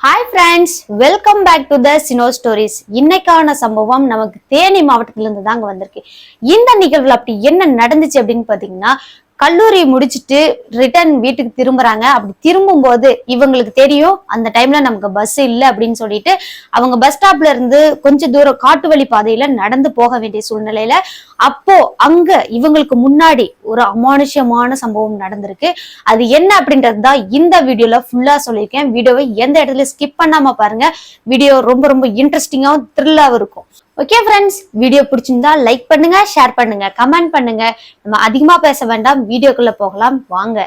Hi friends welcome back to the Cino stories இன்னைக்கான சம்பவம் நமக்கு தேனி மாவட்டத்திலிருந்து தாங்க வந்திருக்கு. இந்த நிகழ்வில் அப்படி என்ன நடந்துச்சு அப்படின்னு பாத்தீங்கன்னா கல்லூரி முடிச்சுட்டு ரிட்டர்ன் வீட்டுக்கு திரும்புறாங்க. அப்படி திரும்பும்போது இவங்களுக்கு தெரியும் அந்த டைம்ல நமக்கு பஸ் இல்லை அப்படின்னு சொல்லிட்டு அவங்க பஸ் ஸ்டாப்ல இருந்து கொஞ்ச தூரம் காட்டு வழி பாதையில நடந்து போக வேண்டிய சூழ்நிலையில அப்போ அங்க இவங்களுக்கு முன்னாடி ஒரு அமானுஷ்யமான சம்பவம் நடந்திருக்கு. அது என்ன அப்படின்றது தான் இந்த வீடியோல ஃபுல்லா சொல்லியிருக்கேன். வீடியோவை எந்த இடத்துல ஸ்கிப் பண்ணாம பாருங்க. வீடியோ ரொம்ப ரொம்ப இன்ட்ரெஸ்டிங்காகவும் த்ரில்லாவும் இருக்கும். ஓகே ஃப்ரெண்ட்ஸ் வீடியோ பிடிச்சிருந்தா லைக் பண்ணுங்க ஷேர் பண்ணுங்க கமெண்ட் பண்ணுங்க. நம்ம அதிகமா பேச வேண்டாம் வீடியோக்குள்ள போகலாம். வாங்க.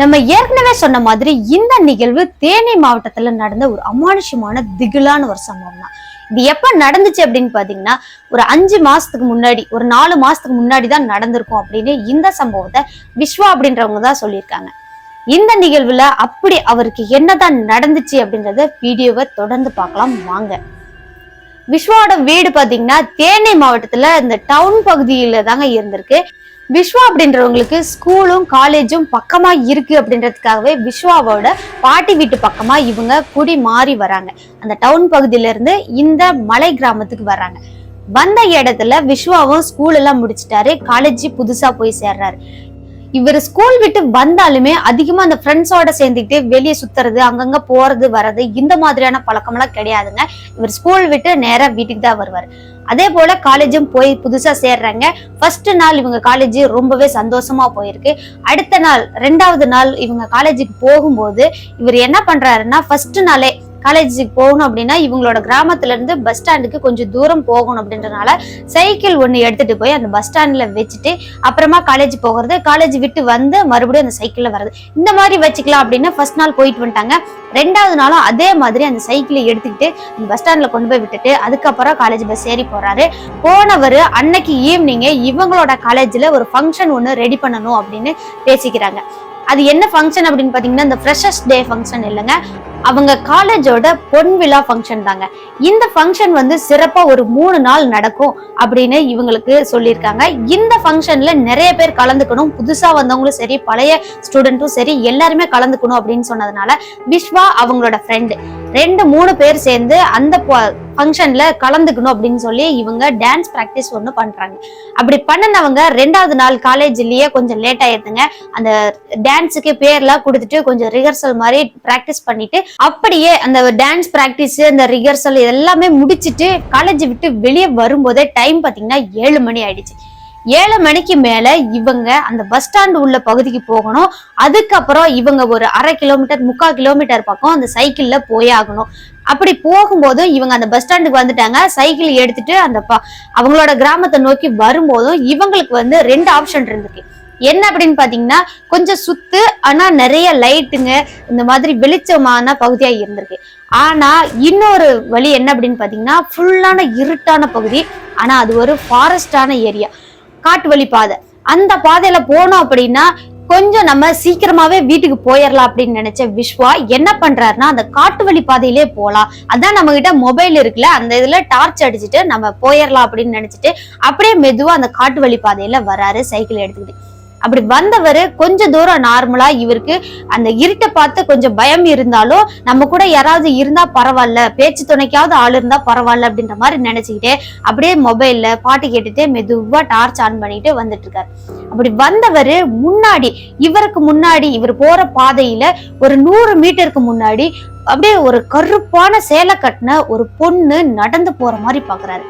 நம்ம ஏற்கனவே சொன்ன மாதிரி இந்த நிகழ்வு தேனி மாவட்டத்துல நடந்த ஒரு அமானுஷ்யமான திகிலான ஒரு சம்பவம் தான் இது எப்ப நடந்துச்சு அப்படின்னு பாத்தீங்கன்னா ஒரு அஞ்சு மாசத்துக்கு முன்னாடி ஒரு நாலு மாசத்துக்கு முன்னாடி தான் நடந்திருக்கும் அப்படின்னு இந்த சம்பவத்தை விஸ்வா அப்படின்றவங்க தான் சொல்லியிருக்காங்க. இந்த நிகழ்வுல அப்படி அவருக்கு என்னதான் நடந்துச்சு அப்படின்றத வீடியோவை தொடர்ந்து பார்க்கலாம் வாங்க. விஸ்வாவோட வீடு பாத்தீங்கன்னா தேனி மாவட்டத்துல இந்த டவுன் பகுதியில தாங்க இருந்திருக்கு. விஸ்வா அப்படின்றவங்களுக்கு ஸ்கூலும் காலேஜும் பக்கமா இருக்கு அப்படின்றதுக்காகவே விஸ்வாவோட பாட்டி வீட்டு பக்கமா இவங்க குடி மாறி வராங்க. அந்த டவுன் பகுதியில இருந்து இந்த மலை கிராமத்துக்கு வர்றாங்க வந்த இடத்துல விஸ்வாவும் ஸ்கூல் எல்லாம் முடிச்சிட்டாரு. காலேஜ் புதுசா போய் சேர்றாரு. இவர் ஸ்கூல் விட்டு வந்தாலுமே அதிகமா அந்த ஃப்ரெண்ட்ஸோட சேர்ந்துக்கிட்டு வெளியே சுத்துறது அங்கங்க போறது வர்றது இந்த மாதிரியான பழக்கம்லாம் கிடையாதுங்க. இவர் ஸ்கூல் விட்டு நேரா வீட்டுக்கு தான் வருவார். அதே போல காலேஜும் போய் புதுசா சேர்றாங்க. ஃபர்ஸ்ட் நாள் இவங்க காலேஜ் ரொம்பவே சந்தோஷமா போயிருக்கு. அடுத்த நாள் ரெண்டாவது நாள் இவங்க காலேஜுக்கு போகும்போது இவர் என்ன பண்றாருன்னா ஃபர்ஸ்ட் நாளே காலேஜுக்கு போகணும் அப்படின்னா இவங்களோட கிராமத்துல இருந்து பஸ் ஸ்டாண்டுக்கு கொஞ்சம் தூரம் போகணும் அப்படின்றனால சைக்கிள் ஒன்று எடுத்துட்டு போய் அந்த பஸ் ஸ்டாண்ட்ல வச்சுட்டு அப்புறமா காலேஜ் போகிறது காலேஜ் விட்டு வந்து மறுபடியும் அந்த சைக்கிளில் வர்றது. இந்த மாதிரி வச்சுக்கலாம் அப்படின்னா ஃபர்ஸ்ட் நாள் போயிட்டு வந்துட்டாங்க. ரெண்டாவது நாளும் அதே மாதிரி அந்த சைக்கிளை எடுத்துக்கிட்டு அந்த பஸ் ஸ்டாண்டில் கொண்டு போய் விட்டுட்டு அதுக்கப்புறம் காலேஜ் பஸ் ஏறி போறாரு. போனவர் அன்னைக்கு ஈவினிங்கே இவங்களோட காலேஜில் ஒரு ஃபங்க்ஷன் ஒன்று ரெடி பண்ணணும் அப்படின்னு பேசிக்கிறாங்க. அது என்ன ஃபங்க்ஷன் அப்படின்னு பார்த்தீங்கன்னா இந்த ஃப்ரெஷர்ஸ் டே ஃபங்க்ஷன் இல்லைங்க. அவங்க காலேஜோட பொன் விழா ஃபங்க்ஷன் தாங்க. இந்த ஃபங்க்ஷன் வந்து சிறப்பாக ஒரு மூணு நாள் நடக்கும் அப்படின்னு இவங்களுக்கு சொல்லியிருக்காங்க. இந்த ஃபங்க்ஷனில் நிறைய பேர் கலந்துக்கணும். புதுசாக வந்தவங்களும் சரி பழைய ஸ்டூடெண்ட்டும் சரி எல்லாருமே கலந்துக்கணும் அப்படின்னு சொன்னதுனால விஸ்வா அவங்களோட ஃப்ரெண்டு ரெண்டு மூணு பேர் சேர்ந்து அந்த ஃபங்க்ஷன்ல கலந்துக்கணும் அப்படின்னு சொல்லி இவங்க டான்ஸ் ப்ராக்டிஸ் ஒன்று பண்றாங்க. அப்படி பண்ணினவங்க ரெண்டாவது நாள் காலேஜ்லயே கொஞ்சம் லேட் ஆயிருதுங்க அந்த டான்ஸுக்கு பேர்லாம் கொடுத்துட்டு கொஞ்சம் ரிஹர்சல் மாதிரி ப்ராக்டிஸ் பண்ணிட்டு அப்படியே அந்த டான்ஸ் ப்ராக்டிஸ் அந்த ரிஹர்சல் எல்லாமே முடிச்சுட்டு காலேஜ் விட்டு வெளியே வரும்போதே டைம் பாத்தீங்கன்னா ஏழு மணி ஆயிடுச்சு. ஏழு மணிக்கு மேல இவங்க அந்த பஸ் ஸ்டாண்ட் உள்ள பகுதிக்கு போகணும். அதுக்கப்புறம் இவங்க ஒரு அரை கிலோமீட்டர் முக்கால் கிலோமீட்டர் பக்கம் அந்த சைக்கிள்ல போயாகணும் அப்படி போகும்போது இவங்க அந்த பஸ் ஸ்டாண்டுக்கு வந்துட்டாங்க. சைக்கிள் எடுத்துட்டு அந்த ப- அவங்களோட கிராமத்தை நோக்கி வரும்போதும் இவங்களுக்கு வந்து ரெண்டு ஆப்ஷன் இருந்துச்சு. என்ன அப்படின்னு பாத்தீங்கன்னா கொஞ்சம் சுத்து ஆனா நிறைய லைட்டுங்க இந்த மாதிரி வெளிச்சமான பகுதியா இருந்திருக்கு. ஆனா இன்னொரு வழி என்ன அப்படின்னு பாத்தீங்கன்னா ஃபுல்லான இருட்டான பகுதி. ஆனா அது ஒரு ஃபாரஸ்டான ஏரியா காட்டு வழி பாதை. அந்த பாதையில போனோம் அப்படின்னா கொஞ்சம் நம்ம சீக்கிரமாவே வீட்டுக்கு போயிடலாம் அப்படின்னு நினைச்ச விஸ்வா என்ன பண்றாருன்னா அந்த காட்டு வழி பாதையிலே போகலாம் அதான் நம்ம கிட்ட மொபைல் இருக்குல்ல அந்த இதுல டார்ச் அடிச்சுட்டு நம்ம போயிடலாம் அப்படின்னு நினைச்சிட்டு அப்படியே மெதுவா அந்த காட்டு வழி பாதையில வராரு சைக்கிள் எடுத்துக்கிட்டு. அப்படி வந்தவர் கொஞ்ச தூரம் நார்மலா இவருக்கு அந்த இருட்டை பார்த்து கொஞ்சம் பயம் இருந்தாலும் நம்ம கூட யாராவது இருந்தா பரவாயில்ல பேச்சு துணைக்காவது ஆள் இருந்தா பரவாயில்ல அப்படின்ற மாதிரி நினைச்சுக்கிட்டே அப்படியே மொபைல்ல பாட்டு கேட்டுட்டே மெதுவா டார்ச் ஆன் பண்ணிட்டு வந்துட்டு இருக்காரு அப்படி வந்தவர் முன்னாடி இவருக்கு முன்னாடி இவர் போற பாதையில ஒரு நூறு மீட்டருக்கு முன்னாடி அப்படியே ஒரு கருப்பான சேலை கட்டின ஒரு பொண்ணு நடந்து போற மாதிரி பாக்குறாரு.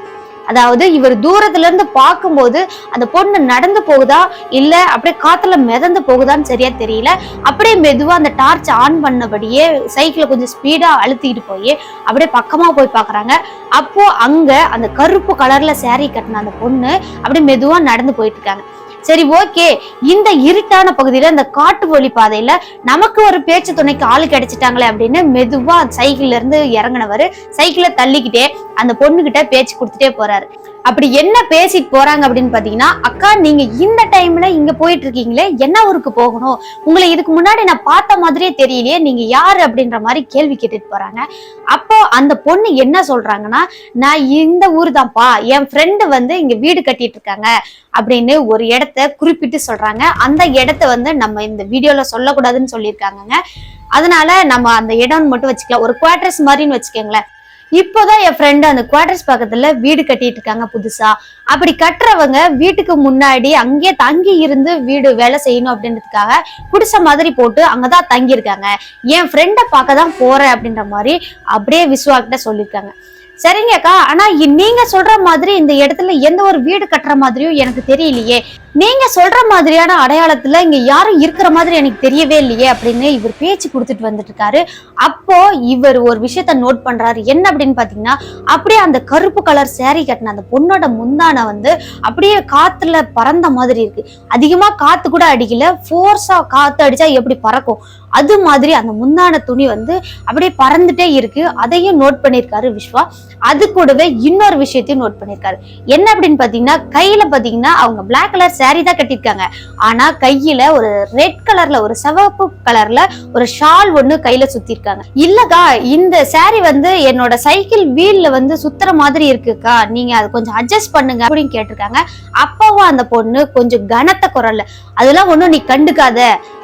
அதாவது இவர் தூரத்துல இருந்து பார்க்கும்போது அந்த பொண்ணு நடந்து போகுதா இல்ல அப்படியே காத்துல மிதந்து போகுதான்னு சரியா தெரியல. அப்படியே மெதுவா அந்த டார்ச் ஆன் பண்ணபடியே சைக்கிளை கொஞ்சம் ஸ்பீடா அழுத்திட்டு போய் அப்படியே பக்கமா போய் பாக்குறாங்க. அப்போ அங்க அந்த கருப்பு கலர்ல சேரீ கட்டின அந்த பொண்ணு அப்படியே மெதுவா நடந்து போயிட்டு இருக்காங்க. சரி ஓகே. இந்த இருட்டான பகுதியில இந்த காட்டு வழி பாதையில நமக்கு ஒரு பேச்சு துணைக்கு ஆள் கிடைச்சிட்டாங்களே அப்படின்னு மெதுவா சைக்கிள்ல இருந்து இறங்கினவர் சைக்கிளை தள்ளிக்கிட்டே அந்த பொண்ணுகிட்ட பேச்சு கொடுத்துட்டே போறாரு. அப்படி என்ன பேசிட்டு போறாங்க அப்படின்னு பாத்தீங்கன்னா அக்கா நீங்க இந்த டைம்ல இங்க போயிட்டு இருக்கீங்களே என்ன ஊருக்கு போகணும்? உங்களை இதுக்கு முன்னாடி நான் பார்த்த மாதிரியே தெரியலையே நீங்க யாரு அப்படின்ற மாதிரி கேள்வி கேட்டுட்டு போறாங்க. அப்போ அந்த பொண்ணு என்ன சொல்றாங்கன்னா நான் இந்த ஊர் தான்ப்பா என் ஃப்ரெண்டு வந்து இங்க வீடு கட்டிட்டு இருக்காங்க அப்படின்னு ஒரு இடத்த குறிப்பிட்டு சொல்றாங்க. அந்த இடத்த வந்து நம்ம இந்த வீடியோல சொல்லக்கூடாதுன்னு சொல்லியிருக்காங்கங்க. அதனால நம்ம அந்த இடம்னு மட்டும் வச்சுக்கலாம். ஒரு குவார்டர்ஸ் மாதிரின்னு வச்சுக்கோங்களேன். இப்போதான் என் ஃப்ரெண்டு அந்த குவார்டர்ஸ் பக்கத்துல வீடு கட்டிட்டு இருக்காங்க புதுசா. அப்படி கட்டுறவங்க வீட்டுக்கு முன்னாடி அங்கேயே தங்கி இருந்து வீடு வேலை செய்யணும் அப்படின்றதுக்காக குடிசை மாதிரி போட்டு அங்கதான் தங்கி இருக்காங்க என் ஃப்ரெண்டை பார்க்க தான் போறேன் அப்படின்ற மாதிரி அப்படியே விஸ்வா கிட்ட சொல்லியிருக்காங்க. சரிங்கக்கா ஆனா நீங்க சொல்ற மாதிரி இந்த இடத்துல எந்த ஒரு வீடு கட்டுற மாதிரியும் எனக்கு தெரியலையே. நீங்க சொல்ற மாதிரியான அடையாளத்துல இங்க யாரும் இருக்கிற மாதிரி எனக்கு தெரியவே இல்லையே அப்படின்னு இவர் பேச்சு கொடுத்துட்டு வந்துட்டு இருக்காரு அப்போ இவர் ஒரு விஷயத்த நோட் பண்றாரு. என்ன அப்படின்னு பாத்தீங்கன்னா அப்படியே அந்த கருப்பு கலர் சேரீ கட்டின அந்த பொண்ணோட முந்தானை வந்து அப்படியே காத்துல பறந்த மாதிரி இருக்கு. அதிகமா காத்து கூட அடிக்கல. ஃபோர்ஸா காத்து அடிச்சா எப்படி பறக்கும்? அது மாதிரி அந்த முந்தான துணி வந்து அப்படியே பறந்துட்டே இருக்கு. அதையும் நோட் பண்ணியிருக்காரு விஸ்வா. அது கூடவே இன்னொரு விஷயத்தையும் நோட் பண்ணியிருக்காரு என்ன அப்படின்னு பாத்தீங்கன்னா கையில பாத்தீங்கன்னா அவங்க பிளாக் கலர் சாரி தான் கட்டியிருக்காங்க. ஆனா கையில ஒரு ரெட் கலர்ல ஒரு சிவப்பு கலர்ல ஒரு ஷால் ஒண்ணு கையில சுத்திருக்காங்க இல்லக்கா இந்த சாரி வந்து என்னோட சைக்கிள் வீல்ல வந்து சுத்துற மாதிரி இருக்குக்கா. நீங்க அதை கொஞ்சம் அட்ஜஸ்ட் பண்ணுங்க அப்படின்னு கேட்டிருக்காங்க. அப்பவும் அந்த பொண்ணு கொஞ்சம் கனத்த குரல்ல அதெல்லாம் ஒண்ணும் நீ கண்டுக்காத.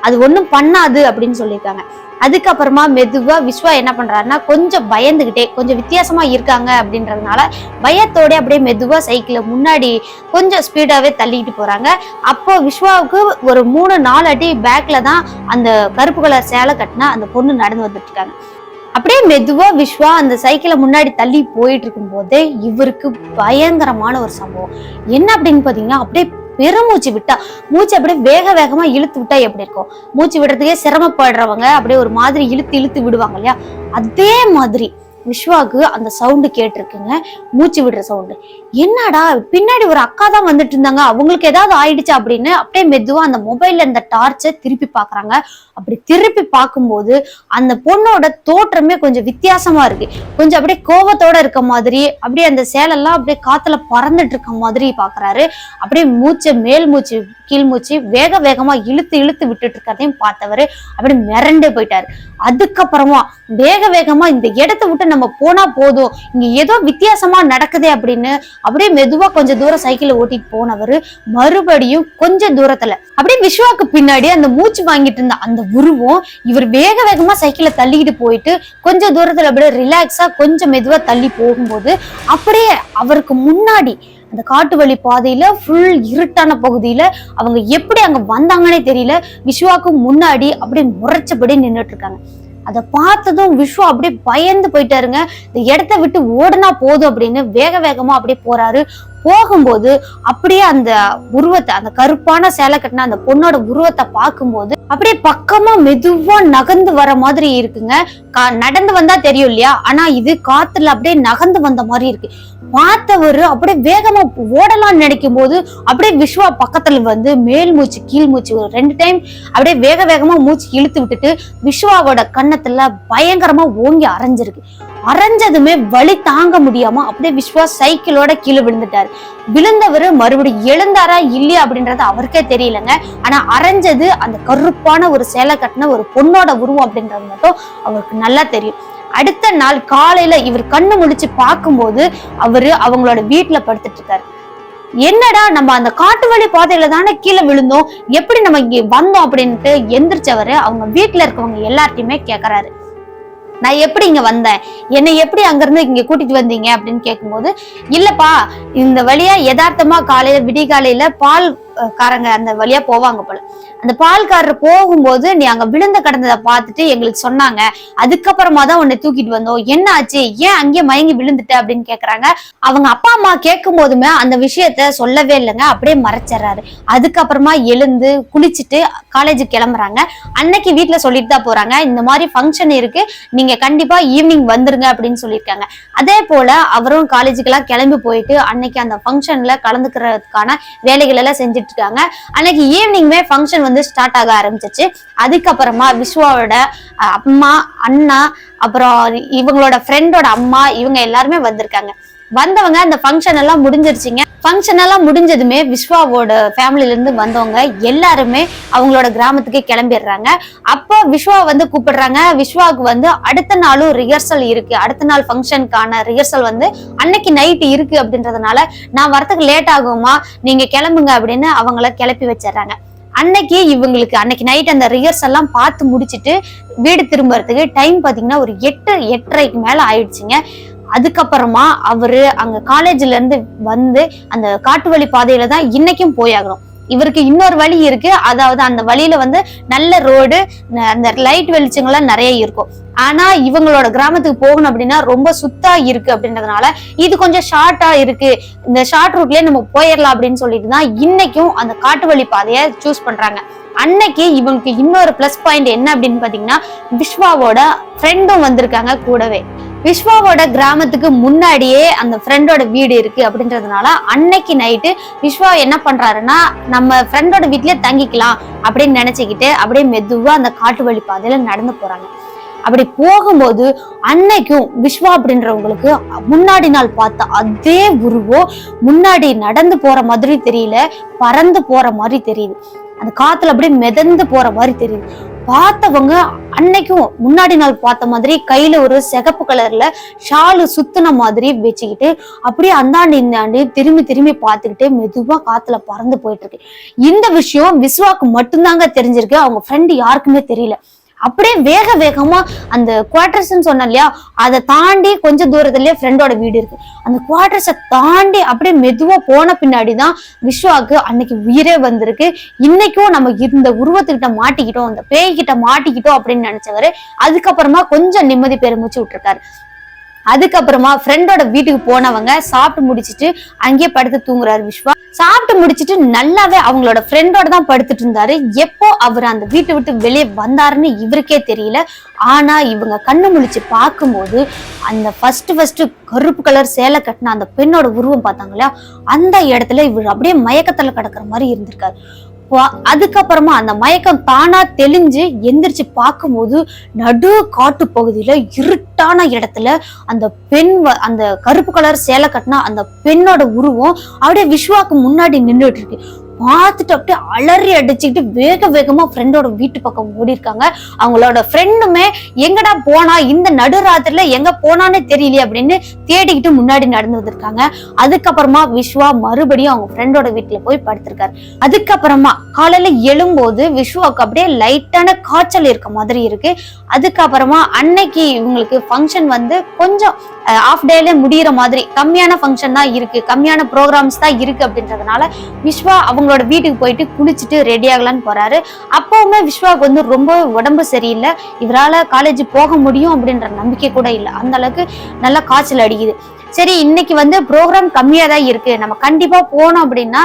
அது ஒண்ணும் பண்ணாது அப்படின்னு சொல்லியிருக்காங்க. அதுக்கப்புறமா மெதுவா விஸ்வா என்ன பண்றாருன்னா கொஞ்சம் பயந்துகிட்டே கொஞ்சம் வித்தியாசமா இருக்காங்க அப்படின்றதுனால பயத்தோட அப்படியே மெதுவா சைக்கிளை முன்னாடி கொஞ்சம் ஸ்பீடாவே தள்ளிக்கிட்டு போறாங்க. அப்போ விஸ்வாவுக்கு ஒரு மூணு நாலு அடி பேக்ல தான் அந்த கருப்பு கலர் சேலை கட்டினா அந்த பொண்ணு நடந்து வந்துட்டு இருக்காங்க. அப்படியே மெதுவா விஸ்வா அந்த சைக்கிளை முன்னாடி தள்ளி போயிட்டு இருக்கும் போதே இவருக்கு பயங்கரமான ஒரு சம்பவம். என்ன அப்படின்னு பாத்தீங்கன்னா அப்படியே பெருமூச்சு விட்டா மூச்சு அப்படியே வேக வேகமா இழுத்து விட்டா எப்படி இருக்கும்? மூச்சு விடுறதுக்கே சிரமப்படுறவங்க அப்படியே ஒரு மாதிரி இழுத்து இழுத்து விடுவாங்க இல்லையா? அதே மாதிரி விஸ்வாக்கு அந்த சவுண்டு கேட்டிருக்குங்க. மூச்சு விடுற சவுண்டு என்னடா பின்னாடி ஒரு அக்கா தான் வந்துட்டு இருந்தாங்க. அவங்களுக்கு ஏதாவது ஆயிடுச்சு அப்படின்னு அப்படியே மெதுவா அந்த மொபைல்ல இந்த டார்ச்சை திருப்பி பாக்குறாங்க அப்படி திருப்பி பார்க்கும்போது அந்த பொண்ணோட தோற்றமே கொஞ்சம் வித்தியாசமா இருக்கு. கொஞ்சம் அப்படியே கோபத்தோட இருக்க மாதிரி அப்படியே அந்த சேலெல்லாம் அப்படியே காத்துல பறந்துட்டு இருக்க மாதிரி பாக்குறாரு அப்படியே மூச்சை மேல் மூச்சு கீழ் மூச்சு வேக வேகமா இழுத்து இழுத்து விட்டுட்டு இருக்கிறதையும் பார்த்தவர் அப்படியே மிரண்டே போயிட்டாரு. அதுக்கப்புறமா வேக வேகமா இந்த இடத்த விட்டு நம்ம போனா போதும். இங்க ஏதோ வித்தியாசமா நடக்குதே அப்படின்னு அப்படியே மெதுவா கொஞ்சம் தூரம் சைக்கிள் ஓட்டிட்டு போனவர் மறுபடியும் கொஞ்சம் தூரத்துல அப்படியே விஸ்வாக்கு பின்னாடி அந்த மூச்சு வாங்கிட்டு இருந்த அந்த உருவம் இவர் வேக வேகமா சைக்கிளை தள்ளிக்கிட்டு போயிட்டு கொஞ்சம் தூரத்துல அப்படியே ரிலாக்ஸா கொஞ்சம் மெதுவா தள்ளி போகும்போது அப்படியே அவருக்கு முன்னாடி அந்த காட்டு வழி பாதையில ஃபுல் இருட்டான பகுதியில அவங்க எப்படி அங்க வந்தாங்கன்னே தெரியல. விஸ்வாக்கு முன்னாடி அப்படியே முறைச்சபடி நின்னுட்டு இருக்காங்க அதை பார்த்ததும் விஸ்வா அப்படியே பயந்து போயிட்டாருங்க. இந்த இடத்த விட்டு ஓடுனா போதும் அப்படின்னு வேக வேகமா அப்படியே போறாரு. போகும்போது அப்படியே அந்த உருவத்தை அந்த கருப்பான சேலை கட்டின அந்த பொண்ணோட உருவத்தை பார்க்கும்போது அப்படியே பக்கமா மெதுவா நகர்ந்து வர மாதிரி இருக்குங்க. நடந்து வந்தா தெரியும் இல்லையா? ஆனா இது காத்துல அப்படியே நகர்ந்து வந்த மாதிரி இருக்கு. பார்த்தவர் அப்படியே வேகமா ஓடலாம்னு நினைக்கும் போது அப்படியே விஸ்வா பக்கத்துல வந்து மேல் மூச்சு கீழ் மூச்சு ஒரு ரெண்டு டைம் அப்படியே வேக வேகமா மூச்சு இழுத்து விட்டுட்டு விஸ்வாவோட கன்னத்துல பயங்கரமா ஓங்கி அரைஞ்சிருக்கு. அரைஞ்சதுமே வலி தாங்க முடியாம அப்படியே விஸ்வா சைக்கிளோட கீழே விழுந்துட்டாரு. விழுந்தவர் மறுபடியும் எழுந்தாரா இல்லையா அப்படின்றது அவருக்கே தெரியலங்க. ஆனா அரைஞ்சது அந்த கருப்பான ஒரு சேலை கட்டின ஒரு பொண்ணோட உருவம் அப்படின்றது மட்டும் அவருக்கு நல்லா தெரியும். அடுத்த நாள் காலையில இவர் கண்ணு முழிச்சு பார்க்கும்போது அவரு அவங்களோட வீட்டுல படுத்துட்டு இருக்காரு. என்னடா நம்ம அந்த காட்டு வழி பாதையில தானே கீழே விழுந்தோம்? எப்படி நம்ம இங்க வந்தோம் அப்படின்ட்டு எந்திரிச்சவரு அவங்க வீட்டுல இருக்கவங்க எல்லார்ட்டையுமே கேக்குறாரு. நான் எப்படி இங்க வந்தேன்? என்னை எப்படி அங்கிருந்து இங்க கூட்டிட்டு வந்தீங்க அப்படின்னு கேட்கும்போது இல்லப்பா இந்த வழியா யதார்த்தமா காலையில விடிகாலையில பால் காரங்க அந்த வழியா போவாங்க போல. அந்த பால்காரர் போகும்போது நீ அங்க விழுந்த கிடந்ததை பார்த்துட்டு எங்களுக்கு சொன்னாங்க. அதுக்கப்புறமா தான் உன்னை தூக்கிட்டு வந்தோம். என்ன ஆச்சு? ஏன் அங்கேயே மயங்கி விழுந்துட்ட அப்படின்னு கேக்குறாங்க. அவங்க அப்பா அம்மா கேட்கும் போதுமே அந்த விஷயத்த சொல்லவே இல்லைங்க. அப்படியே மறைச்சிடுறாரு. அதுக்கப்புறமா எழுந்து குளிச்சுட்டு காலேஜுக்கு கிளம்புறாங்க. அன்னைக்கு வீட்டுல சொல்லிட்டு தான் போறாங்க. இந்த மாதிரி ஃபங்க்ஷன் இருக்கு. நீங்க கண்டிப்பா ஈவினிங் வந்துருங்க அப்படின்னு சொல்லியிருக்காங்க. அதே போல அவரும் காலேஜுக்கெல்லாம் கிளம்பி போயிட்டு அன்னைக்கு அந்த ஃபங்க்ஷன்ல கலந்துக்கிறதுக்கான வேலைகள் எல்லாம் செஞ்சுட்டு இருக்காங்க அன்னைக்கு ஈவினிங்மே ஃபங்க்ஷன் வந்து ஸ்டார்ட் ஆக ஆரம்பிச்சிச்சு. அதுக்கப்புறமா விஸ்வாவோட அம்மா அண்ணா அப்புறம் இவங்களோட ஃப்ரெண்டோட அம்மா இவங்க எல்லாருமே வந்திருக்காங்க. வந்தவங்க அந்த ஃபங்க்ஷன் எல்லாம் முடிஞ்சிருச்சுங்க. ஃபங்க்ஷன் எல்லாம் முடிஞ்சதுமே விஸ்வாவோட ஃபேமிலில இருந்து வந்தவங்க எல்லாருமே அவங்களோட கிராமத்துக்கு கிளம்பிடுறாங்க. அப்போ விஸ்வா வந்து கூப்பிடுறாங்க. விஸ்வாவுக்கு வந்து அடுத்த நாளும் ரிஹர்சல் இருக்கு. அடுத்த நாள் ஃபங்க்ஷனுக்கான ரிஹர்சல் வந்து அன்னைக்கு நைட் இருக்கு அப்படின்றதுனால நான் வரத்துக்கு லேட் ஆகுமா நீங்க கிளம்புங்க அப்படின்னு அவங்கள கிளப்பி வச்சிடுறாங்க. அன்னைக்கு இவங்களுக்கு அன்னைக்கு நைட் அந்த ரிஹர்சல் எல்லாம் பார்த்து முடிச்சுட்டு வீடு திரும்புறதுக்கு டைம் பாத்தீங்கன்னா ஒரு எட்டு எட்டரைக்கு மேல ஆயிடுச்சுங்க. அதுக்கப்புறமா அவரு அங்க காலேஜ்ல இருந்து வந்து அந்த காட்டு வழி பாதையில தான் இன்னைக்கும் போயாகணும். இவருக்கு இன்னொரு வழி இருக்கு. அதாவது அந்த வழியில வந்து நல்ல ரோடு அந்த லைட் வெளிச்சங்கள்லாம் நிறைய இருக்கும். ஆனா இவங்களோட கிராமத்துக்கு போகணும் அப்படின்னா ரொம்ப சுத்தா இருக்கு அப்படின்றதுனால இது கொஞ்சம் ஷார்ட்டா இருக்கு. இந்த ஷார்ட் ரூட்லயே நம்ம போயிடலாம் அப்படின்னு சொல்லிட்டு தான் இன்னைக்கும் அந்த காட்டு வழி பாதையை சூஸ் பண்றாங்க. அன்னைக்கு இவங்களுக்கு இன்னொரு ப்ளஸ் பாயிண்ட் என்ன அப்படின்னு பாத்தீங்கன்னா விஸ்வாவோட ஃப்ரெண்டும் வந்திருக்காங்க கூடவே. விஸ்வாவோட கிராமத்துக்கு முன்னாடியே அந்த ஃப்ரெண்டோட வீடு இருக்கு அப்படின்றதுனால அன்னைக்கு நைட்டு விஸ்வா என்ன பண்றாருன்னா நம்ம ஃப்ரெண்டோட வீட்லயே தங்கிக்கலாம் அப்படின்னு நினைச்சுக்கிட்டு அப்படியே மெதுவா அந்த காட்டு வழி பாதையில நடந்து போறாங்க. அப்படி போகும்போது அன்னைக்கும் விஸ்வா அப்படின்றவங்களுக்கு முன்னாடி நாள் பார்த்த அதே உருவம் முன்னாடி நடந்து போற மாதிரி தெரியல பறந்து போற மாதிரி தெரியுது. அந்த காத்துல அப்படியே மிதந்து போற மாதிரி தெரியுது. பார்த்தவங்க அன்னைக்கும் முன்னாடி நாள் பார்த்த மாதிரி கையில ஒரு சிகப்பு கலர்ல ஷாலு சுத்தின மாதிரி வச்சுக்கிட்டு அப்படியே அந்தாண்டு இந்தாண்டு திரும்பி திரும்பி பார்த்துக்கிட்டே மெதுவா காத்துல பறந்து போயிட்டு இருக்கு. இந்த விஷயம் விஸ்வாக்கு மட்டும்தாங்க தெரிஞ்சிருக்கு. அவங்க ஃப்ரெண்டு யாருக்குமே தெரியல. அப்படியே வேக வேகமா அந்த குவார்டர்ஸ்ன்னு சொன்னேன் இல்லையா அதை தாண்டி கொஞ்ச தூரத்துலயே ஃப்ரெண்டோட வீடு இருக்கு. அந்த குவார்டர்ஸை தாண்டி அப்படியே மெதுவா போன பின்னாடி தான் விஸ்வாக்கு அன்னைக்கு உயிரே வந்திருக்கு. இன்னைக்கும் நம்ம இந்த உருவத்துக்கிட்ட மாட்டிக்கிட்டோம் அந்த பேய்கிட்ட மாட்டிக்கிட்டோம் அப்படின்னு நினைச்சவரு அதுக்கப்புறமா கொஞ்சம் நிம்மதி பெருமிச்சு விட்டுருக்காரு. அதுக்கப்புறமா ஃப்ரெண்டோட வீட்டுக்கு போனவங்க சாப்பிட்டு முடிச்சிட்டு அங்கேயே படுத்து தூங்குறாரு விஸ்வா. சாப்பிட்டு முடிச்சிட்டு நல்லாவே அவங்களோட ஃப்ரெண்டோட தான் படுத்துட்டு இருந்தாரு. எப்போ அவர் அந்த வீட்டை விட்டு வெளியே வந்தாருன்னு இவருக்கே தெரியல. ஆனா இவங்க கண்ணு முழிச்சு பார்க்கும்போது அந்த ஃபர்ஸ்ட் ஃபர்ஸ்ட் கருப்பு கலர் சேலை கட்டின அந்த பெண்ணோட உருவம் பார்த்தாங்களா அந்த இடத்துல இவர் அப்படியே மயக்கத்துல கிடக்குற மாதிரி இருந்திருக்காரு. அதுக்கப்புறமா அந்த மயக்கம் தானா தெளிஞ்சு எந்திரிச்சு பார்க்கும்போது நடு காட்டு பகுதியில இருட்டான இடத்துல அந்த பெண் வ- அந்த கருப்பு கலர் சேலை கட்டினா அந்த பெண்ணோட உருவம் அப்படியே விஸ்வாக்கு முன்னாடி நின்றுட்டு இருக்கு. பார்த்துட்டு அப்படியே அலறி அடிச்சுக்கிட்டு வேக வேகமா ஃப்ரெண்டோட வீட்டு பக்கம் ஓடி இருக்காங்க அவங்களோட ஃப்ரெண்டுமே எங்கடா போனா இந்த நடுராத்திரில எங்க போனானே தெரியலையே அப்படின்னு தேடிக்கிட்டு முன்னாடி நடந்து வந்திருக்காங்க. அதுக்கப்புறமா விஸ்வா மறுபடியும் அவங்க ஃப்ரெண்டோட வீட்டுல போய் படுத்திருக்காரு. அதுக்கப்புறமா காலையில எழும்போது விஸ்வாக்கு அப்படியே லைட்டான காய்ச்சல் இருக்க மாதிரி இருக்கு. அதுக்கப்புறமா அன்னைக்கு இவங்களுக்கு ஃபங்க்ஷன் வந்து கொஞ்சம் ஆஃப் டேல முடியிற மாதிரி கம்மியான ஃபங்க்ஷன் தான் இருக்கு கம்மியான ப்ரோக்ராம்ஸ் தான் இருக்கு அப்படின்றதுனால விஸ்வா அவங்களோட வீட்டுக்கு போயிட்டு குளிச்சுட்டு ரெடி ஆகலான்னு போறாரு. அப்பவுமே விஸ்வாவுக்கு வந்து ரொம்ப உடம்பு சரியில்லை. இவரால் காலேஜ் போக முடியும் அப்படின்ற நம்பிக்கை கூட இல்லை. அந்த அளவுக்கு நல்லா காய்ச்சல் அடிக்குது. சரி இன்னைக்கு வந்து ப்ரோக்ராம் கம்மியாக தான் இருக்கு. நம்ம கண்டிப்பாக போனோம் அப்படின்னா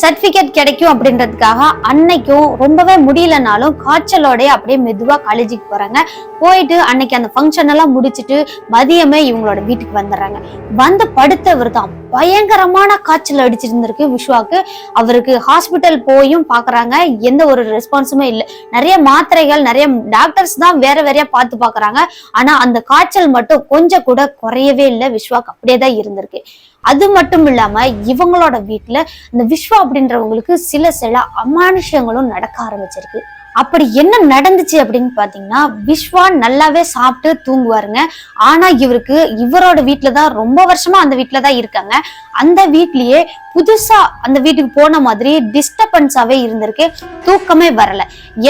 சர்டிஃபிகேட் கிடைக்கும் அப்படின்றதுக்காக அன்னைக்கும் ரொம்பவே முடியலனாலும் காய்ச்சலோடய அப்படியே மெதுவாக காலேஜுக்கு போகிறாங்க போயிட்டு அன்னைக்கு அந்த ஃபங்க்ஷன் எல்லாம் முடிச்சிட்டு மதியமே இவங்களோட வீட்டுக்கு வந்துடுறாங்க. வந்து படுத்தவர் தான் பயங்கரமான காய்ச்சல் அடிச்சிருந்திருக்கு விஸ்வாக்கு அவருக்கு ஹாஸ்பிட்டல் போயும் பார்க்குறாங்க எந்த ஒரு ரெஸ்பான்ஸுமே இல்லை. நிறைய மாத்திரைகள் நிறைய டாக்டர்ஸ் தான் வேற வேறையா பார்த்து பார்க்குறாங்க ஆனால் அந்த காய்ச்சல் மட்டும் கொஞ்சம் கூட குறையவே இல்லை. விஸ்வாக்கு அப்படியே தான் இருந்திருக்கு. அது மட்டும் இல்லாம இவங்களோட வீட்டுல இந்த விஸ்வா அப்படின்றவங்களுக்கு சில சில அமானுஷங்களும் நடக்க ஆரம்பிச்சிருக்கு. அப்படி என்ன நடந்துச்சு அப்படின்னு பாத்தீங்கன்னா விஸ்வா நல்லாவே சாப்பிட்டு தூங்குவாருங்க. ஆனா இவருக்கு இவரோட வீட்டுல தான் ரொம்ப வருஷமா அந்த வீட்டுல தான் இருக்காங்க. அந்த வீட்லயே புதுசா அந்த வீட்டுக்கு போன மாதிரி டிஸ்டர்பன்ஸாவே இருந்திருக்கு. தூக்கமே வரல.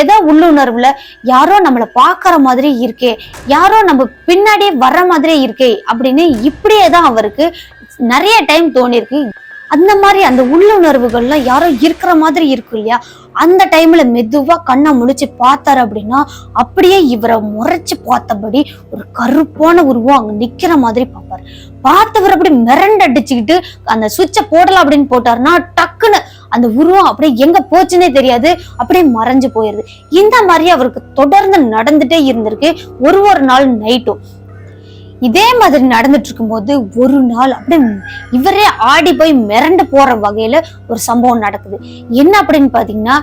ஏதோ உள்ளுணர்வுல யாரோ நம்மளை பாக்குற மாதிரி இருக்கே யாரோ நம்ம பின்னாடியே வர்ற மாதிரியே இருக்கே அப்படின்னு இப்படியே தான் அவருக்கு நிறைய டைம் தோணிருக்கு. அந்த மாதிரி அந்த உள்ளுணர்வுகள்லாம் யாரோ இருக்கிற மாதிரி இருக்கும் இல்லையா? அந்த டைம்ல மெதுவா கண்ணை முழிச்சு பார்த்தாரு அப்படின்னா அப்படியே இவரை முறைச்சு பார்த்தபடி ஒரு கருப்பான உருவம் அங்க நிக்கிற மாதிரி பார்ப்பாரு. பார்த்தவர் அப்படி மிரண்டு அடிச்சுக்கிட்டு அந்த சுவிட்சை போடலாம் அப்படின்னு போட்டாருன்னா டக்குன்னு அந்த உருவம் அப்படியே எங்க போச்சுன்னே தெரியாது அப்படியே மறைஞ்சு போயிருது. இந்த மாதிரி அவருக்கு தொடர்ந்து நடந்துட்டே இருந்திருக்கு. ஒரு ஒரு நாள் நைட்டும் இதே மாதிரி நடந்துட்டு இருக்கும்போது ஒரு நாள் அப்படியே இவரே ஆடி போய் மிரண்டு போற வகையில ஒரு சம்பவம் நடக்குது. என்ன அப்படின்னு பாத்தீங்கன்னா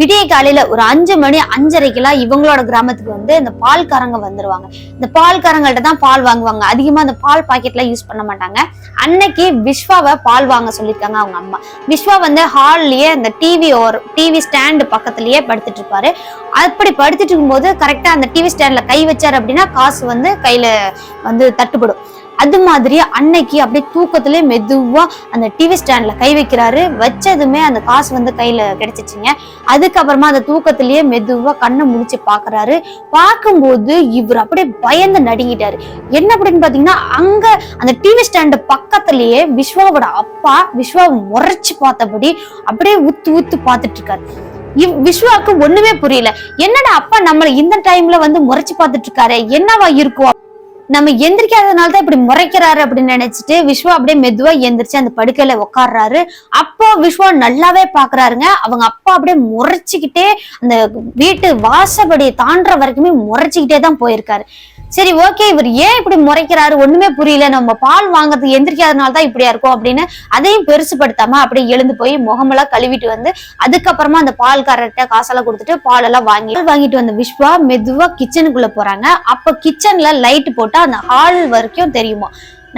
விடிய காலையில ஒரு அஞ்சு மணி அஞ்சரைக்கெல்லாம் இவங்களோட கிராமத்துக்கு வந்து இந்த பால்காரங்க வந்துருவாங்க. இந்த பால்காரங்கள்ட்ட தான் பால் வாங்குவாங்க. அதிகமா அந்த பால் பாக்கெட்லாம் யூஸ் பண்ண மாட்டாங்க. அன்னைக்கு விஸ்வாவை பால் வாங்க சொல்லியிருக்காங்க அவங்க அம்மா. விஸ்வா வந்து ஹால்லயே அந்த டிவி ஒரு டிவி ஸ்டாண்டு பக்கத்துலயே படுத்துட்டு இருப்பாரு. அப்படி படுத்துட்டு இருக்கும்போது கரெக்டா அந்த டிவி ஸ்டாண்ட்ல கை வச்சாரு அப்படின்னா காசு வந்து கையில வந்து அது தட்டுப்படும். அது மாதிரி அன்னைக்கு அப்படியே தூக்கத்திலே மெதுவா அந்த டிவி ஸ்டாண்ட்ல கை வைக்கிறாரு. வச்சதுமே அந்த காசு வந்து கையில கிடைச்சிச்சுங்க. அதுக்கப்புறமா அந்த தூக்கத்திலேயே மெதுவா கண்ணை முடிச்சு பாக்குறாரு. பார்க்கும்போது இவர் அப்படியே பயந்து நடுங்கிட்டாரு. என்ன அப்படின்னு பாத்தீங்கன்னா அங்க அந்த டிவி ஸ்டாண்டு பக்கத்திலேயே விஸ்வாவோட அப்பா விஸ்வாவை முறைச்சு பார்த்தபடி அப்படியே உத்து உத்து பார்த்துட்டு இருக்காரு இவ் விஸ்வாவுக்கு ஒண்ணுமே புரியல. என்னடா அப்பா நம்மள இந்த டைம்ல வந்து முறைச்சு பார்த்துட்டு இருக்காரு என்னவா இருக்கும்? நம்ம எந்திரிக்காதனால தான் இப்படி முறைக்கிறாரு அப்படின்னு நினைச்சிட்டு விஸ்வா அப்படியே மெதுவா எந்திரிச்சு அந்த படுக்கையில உட்கார்றாரு அப்போ விஸ்வா நல்லாவே பாக்குறாருங்க. அவங்க அப்பா அப்படியே முறைச்சுக்கிட்டே அந்த வீட்டு வாசப்படியை தாண்டுற வரைக்குமே முறைச்சுக்கிட்டே தான் போயிருக்காரு. சரி ஓகே இவர் ஏன் இப்படி முறைக்கிறாரு? ஒண்ணுமே புரியல. நம்ம பால் வாங்குறதுக்கு எந்திரிக்காதனால தான் இப்படியா இருக்கும் அப்படின்னு அதையும் பெருசுப்படுத்தாம அப்படியே எழுந்து போய் முகமெல்லாம் கழுவிட்டு வந்து அதுக்கப்புறமா அந்த பால்காரர்கிட்ட காசெல்லாம் கொடுத்துட்டு பால் எல்லாம் வாங்கி வாங்கிட்டு வந்த விஸ்வா மெதுவா கிச்சனுக்குள்ள போறாங்க. அப்ப கிச்சன்ல லைட் போட்டா அந்த ஹால் வரைக்கும் தெரியுமா?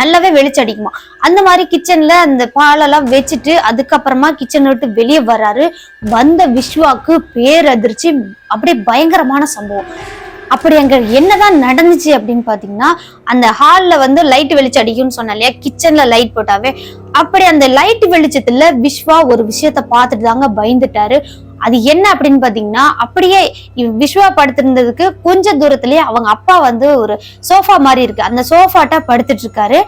நல்லாவே வெளிச்சம் அடிக்குமா? அந்த மாதிரி கிச்சன்ல அந்த பாலெல்லாம் வச்சுட்டு அதுக்கப்புறமா கிச்சனை விட்டு வெளியே வர்றாரு. வந்த விஸ்வாக்கு பேரதிர்ச்சி அப்படியே பயங்கரமான சம்பவம். அப்படி அங்க என்னதான் நடந்துச்சு அப்படின்னு பாத்தீங்கன்னா அந்த ஹால்ல வந்து லைட் வெளிச்சம் அடிக்கும்னு சொன்ன இல்லையா? கிச்சன்ல லைட் போட்டாவே. அப்படி அந்த லைட் வெளிச்சத்துல விஸ்வா ஒரு விஷயத்த பார்த்துட்டு தாங்க பயந்துட்டாரு. அது என்ன அப்படின்னு பாத்தீங்கன்னா அப்படியே விஸ்வா படுத்திருந்ததுக்கு கொஞ்சம் தூரத்திலேயே அவங்க அப்பா வந்து ஒரு சோஃபா மாதிரி இருக்கு. அந்த சோஃபாட்டா படுத்துட்டு இருக்காரு.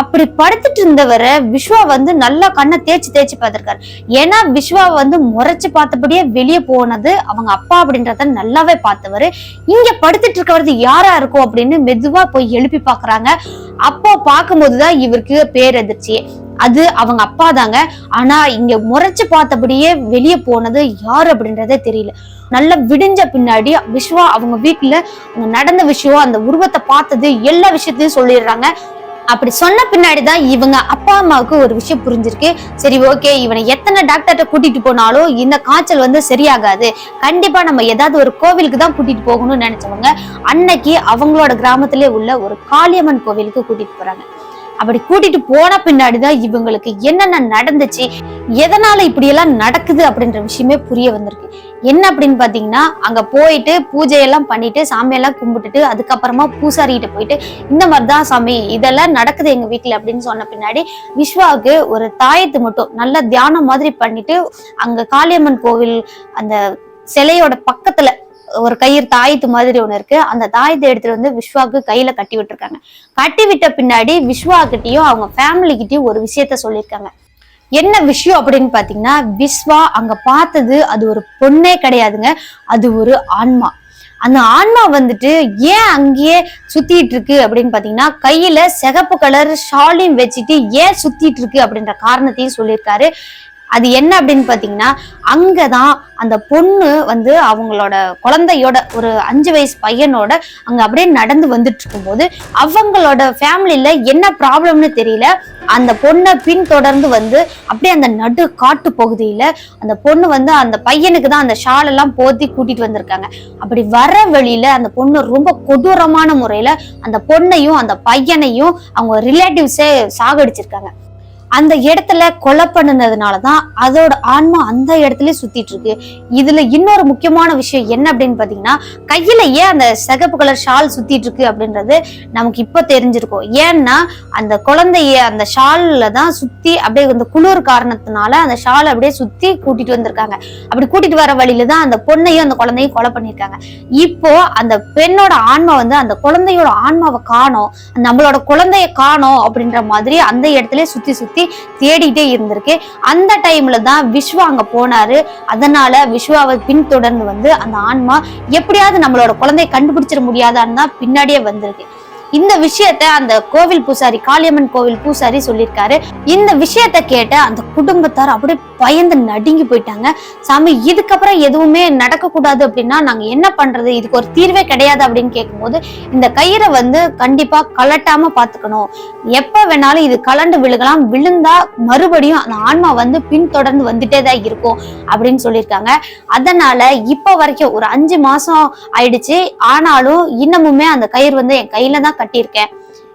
அப்படி படுத்துட்டு இருந்தவரை விஸ்வா வந்து நல்லா கண்ணை தேய்ச்சி தேய்ச்சி பார்த்திருக்காரு. ஏன்னா விஸ்வா வந்து முறைச்சு பார்த்தபடியே வெளியே போனது அவங்க அப்பா அப்படின்றத நல்லாவே பார்த்தவர். இங்க படுத்துட்டு இருக்கவது யாரா இருக்கும் அப்படின்னு மெதுவா போய் எழுப்பி பாக்குறாங்க அப்போ பார்க்கும்போதுதான் இவருக்கு பேரதிர்ச்சி. அது அவங்க அப்பா தாங்க. ஆனா இங்க முறைச்சு பார்த்தபடியே வெளியே போனது யாரு அப்படின்றதே தெரியல. நல்லா விடிஞ்ச பின்னாடி விஸ்வா அவங்க வீட்டுல நடந்த விஷயம் அந்த உருவத்தை பார்த்தது எல்லா விஷயத்தையும் சொல்லிடுறாங்க. அப்படி சொன்ன பின்னாடி தான் இவங்க அப்பா அம்மாவுக்கு ஒரு விஷயம் புரிஞ்சிருக்கு. சரி ஓகே இவனை எத்தனை டாக்டர்கிட்ட கூட்டிட்டு போனாலும் இந்த காய்ச்சல் வந்து சரியாகாது. கண்டிப்பா நம்ம ஏதாவது ஒரு கோவிலுக்கு தான் கூட்டிட்டு போகணும்னு நினைச்சவங்க அன்னைக்கு அவங்களோட கிராமத்திலே உள்ள ஒரு காளியம்மன் கோவிலுக்கு கூட்டிட்டு போறாங்க. அப்படி கூட்டிட்டு போன பின்னாடி தான் இவங்களுக்கு என்னென்ன நடந்துச்சு எதனால இப்படி எல்லாம் நடக்குது அப்படின்ற விஷயமே புரிய வந்திருக்கு. என்ன அப்படின்னு பாத்தீங்கன்னா அங்க போயிட்டு பூஜையெல்லாம் பண்ணிட்டு சாமியெல்லாம் கும்பிட்டுட்டு அதுக்கப்புறமா பூசாரிகிட்ட போயிட்டு இந்த மாதிரி தான் சாமி இதெல்லாம் நடக்குது எங்க வீட்டுல அப்படின்னு சொன்ன பின்னாடி விஸ்வாவுக்கு ஒரு தாயத்து மட்டும் நல்ல தியானம் மாதிரி பண்ணிட்டு அங்க காளியம்மன் கோவில் அந்த சிலையோட பக்கத்துல ஒரு கயிறு தாயத்து மாதிரி ஒண்ணு இருக்கு. அந்த தாயத்தை எடுத்துட்டு வந்து விஸ்வாக்கு கையில கட்டி விட்டுருக்காங்க. கட்டி விட்ட பின்னாடி விஸ்வாக்கிட்டயும் அவங்க ஃபேமிலி கிட்டயும் ஒரு விஷயத்த சொல்லியிருக்காங்க. என்ன விஷயம் அப்படின்னு பாத்தீங்கன்னா விஸ்வா அங்க பார்த்தது அது ஒரு பொண்ணே கிடையாதுங்க. அது ஒரு ஆன்மா. அந்த ஆன்மா வந்துட்டு ஏன் அங்கேயே சுத்திட்டு இருக்கு அப்படின்னு பாத்தீங்கன்னா கையில சிகப்பு கலர் ஷாலையும் வச்சுட்டு ஏன் சுத்திட்டு இருக்கு அப்படின்ற காரணத்தையும் சொல்லியிருக்காரு. அது என்ன அப்படின்னு பார்த்தீங்கன்னா அங்கே தான் அந்த பொண்ணு வந்து அவங்களோட குழந்தையோட ஒரு அஞ்சு வயசு பையனோட அங்கே அப்படியே நடந்து வந்துட்டு இருக்கும்போது அவங்களோட ஃபேமிலியில் என்ன ப்ராப்ளம்னு தெரியல. அந்த பொண்ணை பின்தொடர்ந்து வந்து அப்படியே அந்த நடு காட்டு பகுதியில் அந்த பொண்ணு வந்து அந்த பையனுக்கு தான் அந்த ஷாலெல்லாம் போத்தி கூட்டிட்டு வந்திருக்காங்க. அப்படி வர வழியில அந்த பொண்ணு ரொம்ப கொடூரமான முறையில் அந்த பொண்ணையும் அந்த பையனையும் அவங்க ரிலேட்டிவ்ஸே சாகடிச்சிருக்காங்க. அந்த இடத்துல கொலை பண்ணுனதுனால தான் அதோட ஆன்மா அந்த இடத்துல சுத்திட்டு இருக்கு. இதுல இன்னொரு முக்கியமான விஷயம் என்ன அப்படின்னு பாத்தீங்கன்னா கையில ஏன் அந்த சிகப்பு கலர் ஷால் சுத்திட்டு இருக்கு அப்படின்றது நமக்கு இப்ப தெரிஞ்சிருக்கும். ஏன்னா அந்த குழந்தைய அந்த ஷால்ல தான் சுத்தி அப்படியே அந்த குளிர் காரணத்தினால அந்த ஷால் அப்படியே சுத்தி கூட்டிட்டு வந்திருக்காங்க. அப்படி கூட்டிட்டு வர வழியில தான் அந்த பொண்ணையும் அந்த குழந்தையும் கொலை பண்ணிருக்காங்க இப்போ அந்த பெண்ணோட ஆன்மா வந்து அந்த குழந்தையோட ஆன்மாவை காணோம். நம்மளோட குழந்தைய காணோம் அப்படின்ற மாதிரி அந்த இடத்துல சுத்தி சுத்தி தேடிட்டே இருந்திருக்கு. அந்த டைம்ல தான் விஸ்வா அங்க போனாரு. அதனால விஸ்வாவை பின்தொடர்ந்து வந்து அந்த ஆன்மா எப்படியாவது நம்மளோட குழந்தைய கண்டுபிடிச்சிட முடியாதான்னு தான் பின்னாடியே வந்திருக்கு. இந்த விஷயத்த அந்த கோவில் பூசாரி காளியம்மன் கோவில் பூசாரி சொல்லியிருக்காரு. இந்த விஷயத்த கேட்ட அந்த குடும்பத்தார் அப்படியே பயந்து நடுங்கி போயிட்டாங்க. சாமி இதுக்கப்புறம் எதுவுமே நடக்கக்கூடாது அப்படின்னா நாங்க என்ன பண்றது? இதுக்கு ஒரு தீர்வே கிடையாது அப்படின்னு கேட்கும்போது இந்த கயிறை வந்து கண்டிப்பா கலட்டாம பாத்துக்கணும். எப்ப வேணாலும் இது கலண்டு விழுகலாம். விழுந்தா மறுபடியும் அந்த ஆன்மா வந்து பின்தொடர்ந்து வந்துட்டே தான் இருக்கும் அப்படின்னு சொல்லியிருக்காங்க. அதனால இப்ப வரைக்கும் ஒரு அஞ்சு மாசம் ஆயிடுச்சு. ஆனாலும் இன்னமுமே அந்த கயிறு வந்து என் கையில தான் கட்டியிருக்கேன்.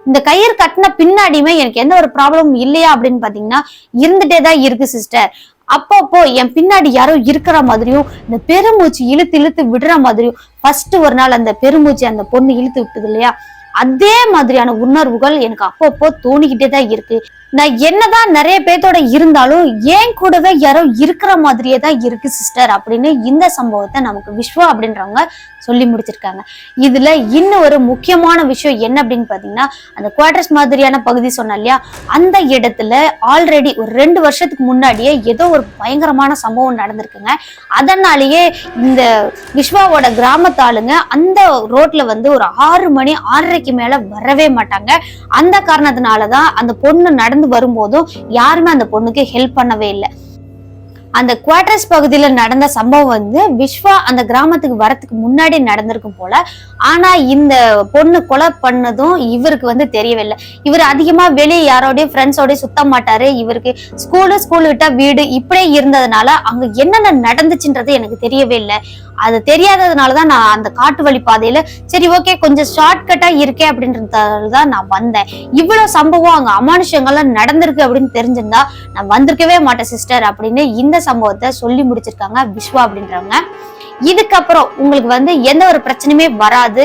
இந்த கயிறு கட்டின பின்னாடியுமே எனக்கு எந்த ஒரு ப்ராப்ளமும் இல்லையா அப்படின்னு பாத்தீங்கன்னா இருந்துட்டே தான் இருக்கு சிஸ்டர் அப்பப்போ என் பின்னாடி யாரோ இருக்கிற மாதிரியும் இந்த பெருமூச்சு இழுத்து இழுத்து விடுற மாதிரியும் ஃபர்ஸ்ட் ஒரு நாள் அந்த பெருமூச்சு அந்த பொண்ணு இழுத்து விட்டது இல்லையா? அதே மாதிரியான உணர்வுகள் எனக்கு அப்பப்போ தோணிக்கிட்டே தான் இருக்கு. நான் என்னதான் நிறைய பேர்த்தோட இருந்தாலும் ஏன் கூடவே யாரோ இருக்கிற மாதிரியே தான் இருக்கு சிஸ்டர் அப்படின்னு இந்த சம்பவத்தை நமக்கு விஸ்வா அப்படின்றவங்க சொல்லி முடிச்சிருக்காங்க. இதுல இன்னும் ஒரு முக்கியமான விஷயம் என்ன அப்படின்னு பாத்தீங்கன்னா அந்த குவார்டர்ஸ் மாதிரியான பகுதி சொன்ன இல்லையா அந்த இடத்துல ஆல்ரெடி ஒரு ரெண்டு வருஷத்துக்கு முன்னாடியே ஏதோ ஒரு பயங்கரமான சம்பவம் நடந்திருக்குங்க. அதனாலேயே இந்த விஸ்வாவோட கிராமத்தாளுங்க அந்த ரோட்ல வந்து ஒரு ஆறு மணி ஆறரைக்கு மேல வரவே மாட்டாங்க. அந்த காரணத்தினாலதான் அந்த பொண்ணு நடந்து வரும்போதும் யாருமே அந்த பொண்ணுக்கு ஹெல்ப் பண்ணவே இல்லை. அந்த குவார்டர்ஸ் பகுதியில நடந்த சம்பவம் வந்து விஸ்வா அந்த கிராமத்துக்கு வரத்துக்கு முன்னாடி நடந்திருக்கும் போல. ஆனா இந்த பொண்ணு கொலை பண்ணதும் இவருக்கு வந்து தெரியவே இல்லை இவர் அதிகமா வெளியே யாரோடய ஃப்ரெண்ட்ஸோடய சுத்த மாட்டாரு. இவருக்கு ஸ்கூலு ஸ்கூல் விட்டா வீடு இப்படியே இருந்ததுனால அங்க என்னென்ன நடந்துச்சுன்றது எனக்கு தெரியவே இல்லை அது தெரியாததுனால தான் நான் அந்த காட்டு வழி பாதையில சரி ஓகே கொஞ்சம் ஷார்ட்கட்டா இருக்கே அப்படின்றதால தான் நான் வந்தேன். இவ்வளவு சம்பவம் அங்க அமானுஷங்கள்லாம் நடந்திருக்கு அப்படின்னு தெரிஞ்சிருந்தா நான் வந்திருக்கவே மாட்டேன் சிஸ்டர் அப்படின்னு இந்த சம்பவத்தை சொல்லி முடிச்சிருக்காங்க விஸ்வா அப்படின்றவங்க. இதுக்கப்புறம் உங்களுக்கு வந்து எந்த ஒரு பிரச்சனையுமே வராது.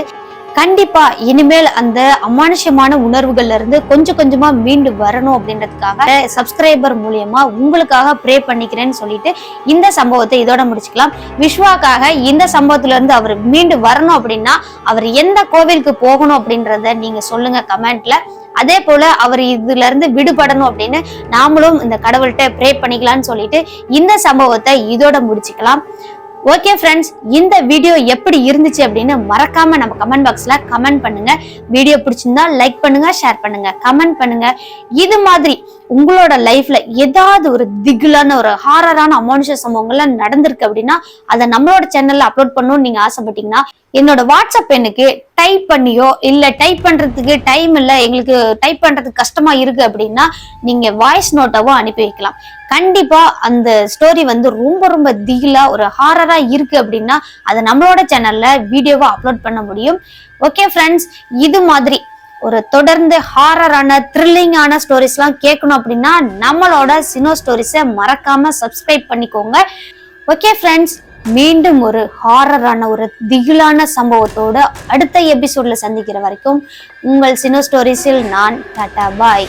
கண்டிப்பா இனிமேல் அந்த அமானுஷ்யமான உணர்வுகள்ல இருந்து கொஞ்சம் கொஞ்சமா மீண்டு வரணும் அப்படின்றதுக்காக சப்ஸ்கிரைபர் மூலியமா உங்களுக்காக ப்ரே பண்ணிக்கிறேன்னு சொல்லிட்டு இந்த சம்பவத்தை இதோட முடிச்சுக்கலாம். விஸ்வாக்காக இந்த சம்பவத்துல இருந்து அவர் மீண்டு வரணும் அப்படின்னா அவர் எந்த கோவிலுக்கு போகணும் அப்படின்றத நீங்க சொல்லுங்க கமெண்ட்ல. அதே போல அவர் இதுல இருந்து விடுபடணும் அப்படின்னு நாமளும் இந்த கடவுள்கிட்ட ப்ரே பண்ணிக்கலாம்னு சொல்லிட்டு இந்த சம்பவத்தை இதோட முடிச்சுக்கலாம். ஓகே ஃப்ரெண்ட்ஸ் இந்த வீடியோ எப்படி இருந்துச்சு அப்படின்னு மறக்காம நம்ம கமெண்ட் பாக்ஸ்ல கமெண்ட் பண்ணுங்க. வீடியோ பிடிச்சிருந்தா லைக் பண்ணுங்க ஷேர் பண்ணுங்க கமெண்ட் பண்ணுங்க. இது மாதிரி உங்களோட லைஃப்ல ஏதாவது ஒரு திகிலான ஒரு ஹாரரான அமானுஷ சம்பவங்கள்லாம் நடந்திருக்கு அப்படின்னா அதை நம்மளோட சேனல்ல அப்லோட் பண்ணணும்னு நீங்க ஆசைப்பட்டீங்கன்னா என்னோட வாட்ஸ்அப் எனக்கு டைப் பண்ணியோ இல்ல டைப் பண்றதுக்கு டைம் இல்ல எங்களுக்கு டைப் பண்றதுக்கு கஷ்டமா இருக்கு அப்படின்னா நீங்க வாய்ஸ் நோட்டாவோ அனுப்பி வைக்கலாம். கண்டிப்பா அந்த ஸ்டோரி வந்து ரொம்ப ரொம்ப திகிலா ஒரு ஹாரரா இருக்கு அப்படின்னா அதை நம்மளோட சேனல்ல வீடியோவா அப்லோட் பண்ண முடியும். ஓகே ஃப்ரெண்ட்ஸ் இது மாதிரி ஒரு தொடர்ந்து ஹாரரான த்ரில்லிங்கான ஸ்டோரிஸ்லாம் கேட்கணும் அப்படின்னா நம்மளோட சினோ ஸ்டோரிஸை மறக்காம சப்ஸ்கிரைப் பண்ணிக்கோங்க. ஓகே ஃப்ரெண்ட்ஸ் மீண்டும் ஒரு ஹாரரான ஒரு திகிலான சம்பவத்தோடு அடுத்த எபிசோட்ல சந்திக்கிற வரைக்கும் உங்கள் சினோ ஸ்டோரிஸில் நான் டாட்டா பாய்